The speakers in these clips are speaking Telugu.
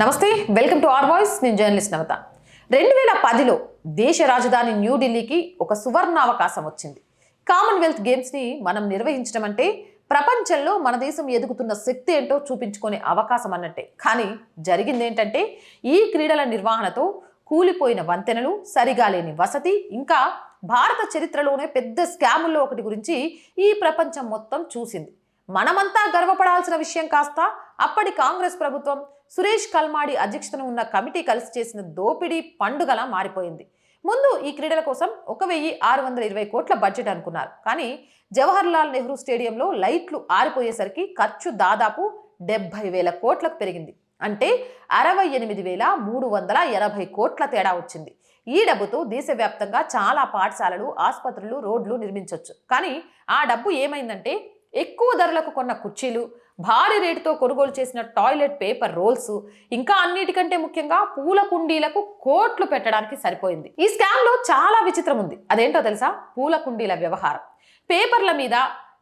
నమస్తే వెల్కమ్ టు ఆర్ వాయిస్. నేను జర్నలిస్ట్ నవత. రెండు వేల పదిలో దేశ రాజధాని న్యూఢిల్లీకి ఒక సువర్ణ అవకాశం వచ్చింది. కామన్వెల్త్ గేమ్స్ని మనం నిర్వహించడం అంటే ప్రపంచంలో మన దేశం ఎదుగుతున్న శక్తి ఏంటో చూపించుకునే అవకాశం అన్నట్టే. కానీ జరిగింది ఏంటంటే ఈ క్రీడల నిర్వహణతో కూలిపోయిన వంతెనలు సరిగా లేని వసతి ఇంకా భారత చరిత్రలోనే పెద్ద స్కాముల్లో ఒకటి గురించి ఈ ప్రపంచం మొత్తం చూసింది. మనమంతా గర్వపడాల్సిన విషయం కాస్త అప్పటి కాంగ్రెస్ ప్రభుత్వం సురేష్ కల్మాడి అధ్యక్షతన ఉన్న కమిటీ కలిసి చేసిన దోపిడీ పండుగలా మారిపోయింది. ముందు ఈ క్రీడల కోసం ఒక వెయ్యి ఆరు వందల ఇరవై కోట్ల బడ్జెట్ అనుకున్నారు. కానీ జవహర్లాల్ నెహ్రూ స్టేడియంలో లైట్లు ఆరిపోయేసరికి ఖర్చు దాదాపు డెబ్బై వేల కోట్లకు పెరిగింది. అంటే అరవై ఎనిమిది వేల మూడు వందల ఎనభై కోట్ల తేడా వచ్చింది. ఈ డబ్బుతో దేశవ్యాప్తంగా చాలా పాఠశాలలు ఆసుపత్రులు రోడ్లు నిర్మించవచ్చు కానీ ఆ డబ్బు ఏమైందంటే ఎక్కువ ధరలకు కొన్న కుర్చీలు భారీ రేటుతో కొనుగోలు చేసిన టాయిలెట్ పేపర్ రోల్స్ ఇంకా అన్నిటికంటే ముఖ్యంగా పూల కుండీలకు కోట్లు పెట్టడానికి సరిపోయింది. ఈ స్కామ్లో చాలా విచిత్రం ఉంది. అదేంటో తెలుసా? పూల కుండీల వ్యవహారం. పేపర్ల మీద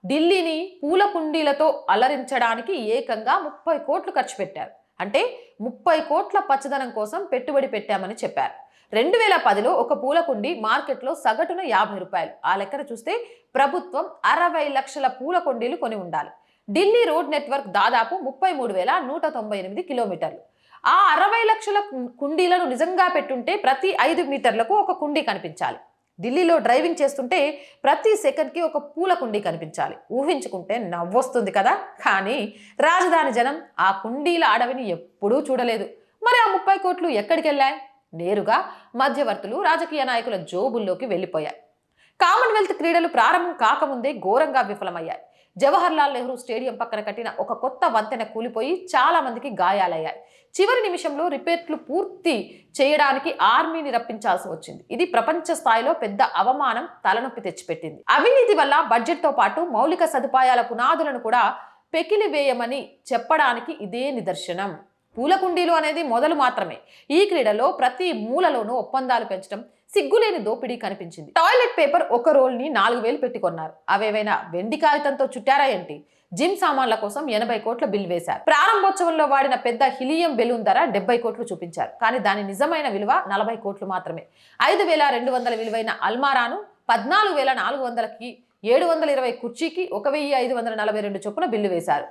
ఢిల్లీని పూల కుండీలతో అలరించడానికి ఏకంగా ముప్పై కోట్లు ఖర్చు పెట్టారు. అంటే ముప్పై కోట్ల పచ్చదనం కోసం పెట్టుబడి పెట్టామని చెప్పారు. రెండు వేల పదిలో ఒక పూల కుండి మార్కెట్లో సగటున యాభై రూపాయలు. ఆ లెక్కన చూస్తే ప్రభుత్వం అరవై లక్షల పూల కుండీలు కొని ఉండాలి. ఢిల్లీ రోడ్ నెట్వర్క్ దాదాపు ముప్పై మూడు వేల నూట తొంభై ఎనిమిది కిలోమీటర్లు. ఆ అరవై లక్షల కుండీలను నిజంగా పెట్టుంటే ప్రతి ఐదు మీటర్లకు ఒక కుండీ కనిపించాలి. ఢిల్లీలో డ్రైవింగ్ చేస్తుంటే ప్రతి సెకండ్కి ఒక పూల కుండీ కనిపించాలి. ఊహించుకుంటే నవ్వొస్తుంది కదా! కానీ రాజధాని జనం ఆ కుండీల అడవిని ఎప్పుడూ చూడలేదు. మరి ఆ ముప్పై కోట్లు ఎక్కడికి వెళ్ళాయి నేరుగా మధ్యవర్తులు రాజకీయ నాయకుల జోబుల్లోకి వెళ్ళిపోయాయి. కామన్వెల్త్ క్రీడలు ప్రారంభం కాకముందే ఘోరంగా విఫలమయ్యాయి. జవహర్లాల్ నెహ్రూ స్టేడియం పక్కన కట్టిన ఒక కొత్త వంతెన కూలిపోయి చాలా మందికి గాయాలయ్యాయి. చివరి నిమిషంలో రిపేర్లు పూర్తి చేయడానికి ఆర్మీని రప్పించాల్సి వచ్చింది. ఇది ప్రపంచ స్థాయిలో పెద్ద అవమానం తలనొప్పి తెచ్చిపెట్టింది. అవినీతి వల్ల బడ్జెట్తో పాటు మౌలిక సదుపాయాల పునాదులను కూడా పెకిలివేయమని చెప్పడానికి ఇదే నిదర్శనం. పూల కుండీలు అనేది మొదలు మాత్రమే. ఈ క్రీడలో ప్రతి మూలలోనూ ఒప్పందాలు పెంచడం సిగ్గులేని దోపిడీ కనిపించింది. టాయిలెట్ పేపర్ ఒక రోల్ని నాలుగు వేలు పెట్టుకున్నారు అవేవైనా వెండి కాగితంతో చుట్టారా ఏంటి? జిమ్ సామాన్ల కోసం ఎనభై కోట్ల బిల్ వేశారు. ప్రారంభోత్సవంలో వాడిన పెద్ద హిలియం బెలూన్ ధర డెబ్బై కోట్లు చూపించారు. కానీ దాని నిజమైన విలువ నలభై కోట్లు మాత్రమే. ఐదు వేల రెండు వందల విలువైన అల్మారాను పద్నాలుగు వేల నాలుగు వందలకి ఏడు వందల ఇరవై కుర్చీకి ఒక వెయ్యి ఐదు వందల నలభై రెండు చొప్పున బిల్లు వేశారు.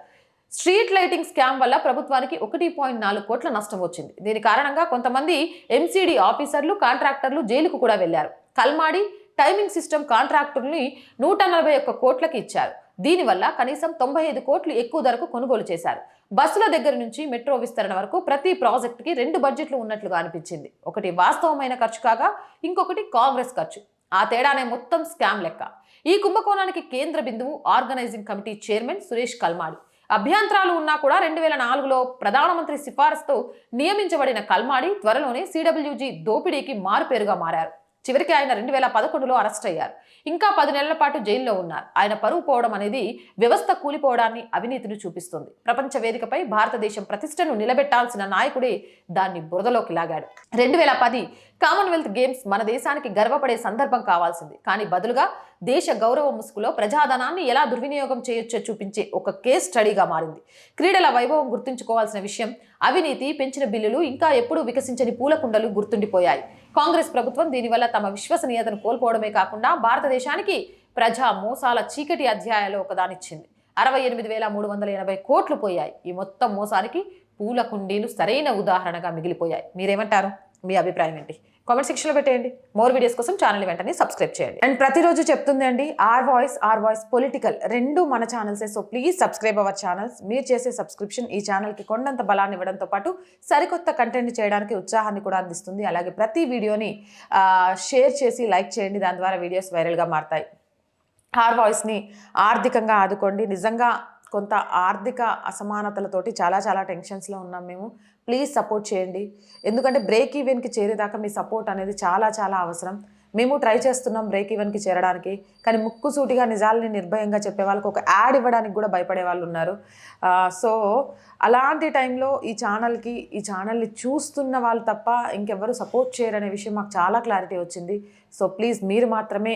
స్ట్రీట్ లైటింగ్ స్కామ్ వల్ల ప్రభుత్వానికి ఒకటి పాయింట్ నాలుగు కోట్ల నష్టం వచ్చింది. దీని కారణంగా కొంతమంది ఎంసీడీ ఆఫీసర్లు కాంట్రాక్టర్లు జైలుకు కూడా వెళ్ళారు కల్మాడి టైమింగ్ సిస్టమ్ కాంట్రాక్టర్ని నూట నలభై ఒక్క కోట్లకి ఇచ్చారు. దీనివల్ల కనీసం తొంభై ఐదు కోట్లు ఎక్కువ ధరకు కొనుగోలు చేశారు. బస్సుల దగ్గర నుంచి మెట్రో విస్తరణ వరకు ప్రతి ప్రాజెక్టుకి రెండు బడ్జెట్లు ఉన్నట్లుగా అనిపించింది. ఒకటి వాస్తవమైన ఖర్చు కాగా ఇంకొకటి కాంగ్రెస్ ఖర్చు. ఆ తేడానే మొత్తం స్కామ్ లెక్క. ఈ కుంభకోణానికి కేంద్ర బిందువు organising committee chairman Suresh Kalmadi. అభ్యంతరాలు ఉన్నా కూడా రెండు వేల నాలుగులో ప్రధానమంత్రి సిఫారసుతో నియమించబడిన కల్మాడి త్వరలోనే సిడబ్ల్యూజీ దోపిడీకి మారుపేరుగా మారారు. చివరికి ఆయన రెండు వేల పదకొండులో అరెస్ట్ అయ్యారు. ఇంకా పది నెలల పాటు జైల్లో ఉన్నారు. ఆయన పరువు పోవడం అనేది వ్యవస్థ కూలిపోవడాన్ని అవినీతిని చూపిస్తుంది. ప్రపంచ వేదికపై భారతదేశం ప్రతిష్టను నిలబెట్టాల్సిన నాయకుడే దాన్ని బురదలోకి లాగాడు. రెండు వేల పది కామన్వెల్త్ గేమ్స్ మన దేశానికి గర్వపడే సందర్భం కావాల్సింది. కానీ బదులుగా దేశ గౌరవ ముసుగులో ప్రజాధనాన్ని ఎలా దుర్వినియోగం చేయొచ్చో చూపించే ఒక కేస్ స్టడీగా మారింది. క్రీడల వైభవం గుర్తుంచుకోవాల్సిన విషయం అవినీతి పెంచిన బిల్లులు ఇంకా ఎప్పుడూ వికసించని పూలకుండలు గుర్తుండిపోయాయి. కాంగ్రెస్ ప్రభుత్వం దీనివల్ల తమ విశ్వసనీయతను కోల్పోవడమే కాకుండా భారతదేశానికి ప్రజా మోసాల చీకటి అధ్యాయాలు ఒకదానిచ్చింది. అరవై ఎనిమిది వేల మూడు వందల ఎనభై కోట్లు పోయాయి. ఈ మొత్తం మోసానికి పూల కుండీలు సరైన ఉదాహరణగా మిగిలిపోయాయి. మీరేమంటారు? మీ అభిప్రాయం ఏంటి? కామెంట్ సెక్షన్లో పెట్టేయండి. మోర్ వీడియోస్ కోసం ఛానల్ వెంటనే సబ్స్క్రైబ్ చేయండి. అండ్ ప్రతిరోజు చెప్తుంది అండి R voice R voice political రెండు మన ఛానల్సే. So please subscribe our channels మీరు చేసే సబ్స్క్రిప్షన్ ఈ ఛానల్కి కొండంత బలాన్ని ఇవ్వడంతో పాటు సరికొత్త కంటెంట్ చేయడానికి ఉత్సాహాన్ని కూడా అందిస్తుంది. అలాగే ప్రతి వీడియోని షేర్ చేసి లైక్ చేయండి. దాని ద్వారా వీడియోస్ వైరల్గా మారుతాయి. ఆర్ వాయిస్ని ఆర్థికంగా ఆదుకోండి. నిజంగా కొంత ఆర్థిక అసమానతలతోటి చాలా చాలా టెన్షన్స్లో ఉన్నాం మేము. ప్లీజ్ సపోర్ట్ చేయండి. ఎందుకంటే బ్రేక్ ఈవెన్కి చేరేదాకా మీ సపోర్ట్ అనేది చాలా చాలా అవసరం. మేము ట్రై చేస్తున్నాం బ్రేక్ ఈవెన్కి చేరడానికి. కానీ ముక్కుసూటిగా నిజాలని నిర్భయంగా చెప్పే వాళ్ళకి ఒక యాడ్ ఇవ్వడానికి కూడా భయపడే వాళ్ళు ఉన్నారు. సో అలాంటి టైంలో ఈ ఛానల్కి ఈ ఛానల్ని చూస్తున్న వాళ్ళు తప్ప ఇంకెవ్వరు సపోర్ట్ చేయరనే విషయం మాకు చాలా క్లారిటీ వచ్చింది. సో ప్లీజ్ మీరు మాత్రమే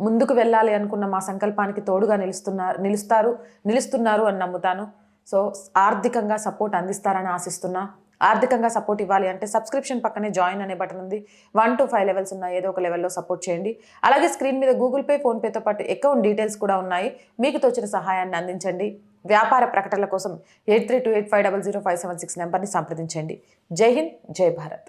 ముందుకు వెళ్ళాలి అనుకున్న మా సంకల్పానికి తోడుగా నిలుస్తున్నారు నిలుస్తారు నిలుస్తున్నారు అని నమ్ముతాను. సో ఆర్థికంగా సపోర్ట్ అందిస్తారని ఆశిస్తున్నా. ఆర్థికంగా సపోర్ట్ ఇవ్వాలి అంటే సబ్స్క్రిప్షన్ పక్కనే జాయిన్ అనే బటన్ ఉంది. వన్ టు ఫైవ్ లెవెల్స్ ఉన్నాయి ఏదో ఒక లెవెల్లో సపోర్ట్ చేయండి. అలాగే స్క్రీన్ మీద గూగుల్ పే ఫోన్పేతో పాటు అకౌంట్ డీటెయిల్స్ కూడా ఉన్నాయి. మీకు తోచిన సహాయాన్ని అందించండి. వ్యాపార ప్రకటనల కోసం eight three two eight five double zero five seven six నెంబర్ని సంప్రదించండి. జై హింద్ జై భారత్.